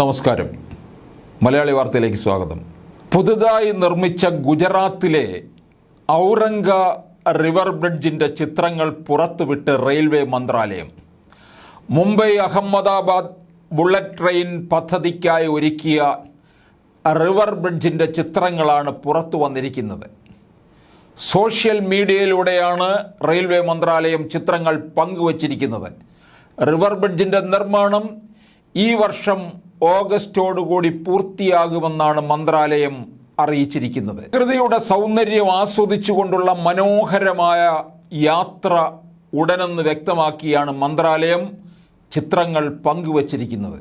നമസ്കാരം. മലയാളി വാർത്തയിലേക്ക് സ്വാഗതം. പുതുതായി നിർമ്മിച്ച ഗുജറാത്തിലെ ഔറംഗ റിവർ ബ്രിഡ്ജിന്റെ ചിത്രങ്ങൾ പുറത്തുവിട്ട് റെയിൽവേ മന്ത്രാലയം. മുംബൈ അഹമ്മദാബാദ് ബുള്ളറ്റ് ട്രെയിൻ പദ്ധതിക്കായി ഒരുക്കിയ റിവർ ബ്രിഡ്ജിന്റെ ചിത്രങ്ങളാണ് പുറത്തു വന്നിരിക്കുന്നത്. സോഷ്യൽ മീഡിയയിലൂടെയാണ് റെയിൽവേ മന്ത്രാലയം ചിത്രങ്ങൾ പങ്കുവച്ചിരിക്കുന്നത്. റിവർ ബ്രിഡ്ജിന്റെ നിർമ്മാണം ഈ വർഷം ഓഗസ്റ്റോടുകൂടി പൂർത്തിയാകുമെന്നാണ് മന്ത്രാലയം അറിയിച്ചിരിക്കുന്നത്. പ്രകൃതിയുടെ സൗന്ദര്യം ആസ്വദിച്ചുകൊണ്ടുള്ള മനോഹരമായ യാത്ര ഉടനെന്ന് വ്യക്തമാക്കിയാണ് മന്ത്രാലയം ചിത്രങ്ങൾ പങ്കുവച്ചിരിക്കുന്നത്.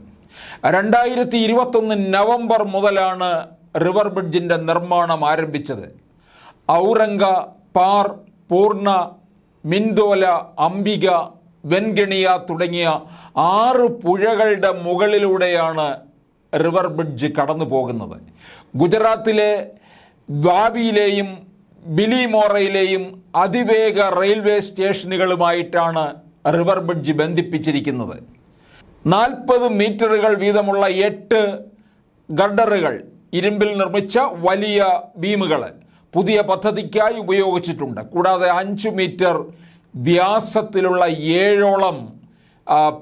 രണ്ടായിരത്തി ഇരുപത്തൊന്ന് നവംബർ മുതലാണ് റിവർ ബ്രിഡ്ജിന്റെ നിർമ്മാണം ആരംഭിച്ചത്. ഔറംഗ പാർ പൂർണ മിൻദോല അംബിക വെൻഗണിയ തുടങ്ങിയ ആറ് പുഴകളുടെ മുകളിലൂടെയാണ് റിവർ ബ്രിഡ്ജ് കടന്നു പോകുന്നത്. ഗുജറാത്തിലെ വാവിയിലെയും ബിലിമോറയിലെയും അതിവേഗ റെയിൽവേ സ്റ്റേഷനുകളുമായിട്ടാണ് റിവർ ബ്രിഡ്ജ് ബന്ധിപ്പിച്ചിരിക്കുന്നത്. നാൽപ്പത് മീറ്ററുകൾ വീതമുള്ള എട്ട് ഗർഡറുകൾ ഇരുമ്പിൽ നിർമ്മിച്ച വലിയ ബീമുകൾ പുതിയ പദ്ധതിക്കായി ഉപയോഗിച്ചിട്ടുണ്ട്. കൂടാതെ അഞ്ച് മീറ്റർ വ്യാസത്തിലുള്ള ഏഴോളം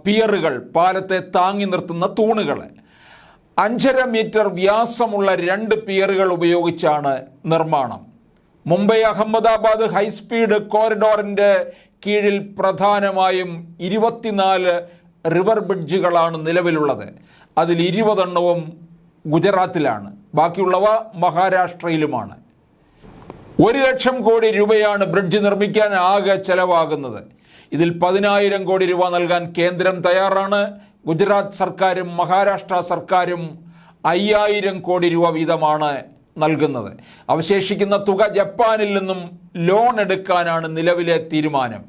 പിയറുകൾ പാലത്തെ താങ്ങി നിർത്തുന്ന തൂണുകൾ അഞ്ചര മീറ്റർ വ്യാസമുള്ള രണ്ട് പിയറുകൾ ഉപയോഗിച്ചാണ് നിർമ്മാണം. മുംബൈ അഹമ്മദാബാദ് ഹൈസ്പീഡ് കോറിഡോറിന്റെ കീഴിൽ പ്രധാനമായും ഇരുപത്തിനാല് റിവർ ബ്രിഡ്ജുകളാണ് നിലവിലുള്ളത്. അതിൽ ഇരുപതെണ്ണവും ഗുജറാത്തിലാണ്. ബാക്കിയുള്ളവ മഹാരാഷ്ട്രയിലുമാണ്. ഒരു ലക്ഷം കോടി രൂപയാണ് ബ്രിഡ്ജ് നിർമ്മിക്കാൻ ആകെ ചെലവാകുന്നത്. ഇതിൽ പതിനായിരം കോടി രൂപ നൽകാൻ കേന്ദ്രം തയ്യാറാണ്. ഗുജറാത്ത് സർക്കാരും മഹാരാഷ്ട്ര സർക്കാരും അയ്യായിരം കോടി രൂപ വീതമാണ് നൽകുന്നത്. അവശേഷിക്കുന്ന തുക ജപ്പാനിൽ നിന്നും ലോൺ എടുക്കാനാണ് നിലവിലെ തീരുമാനം.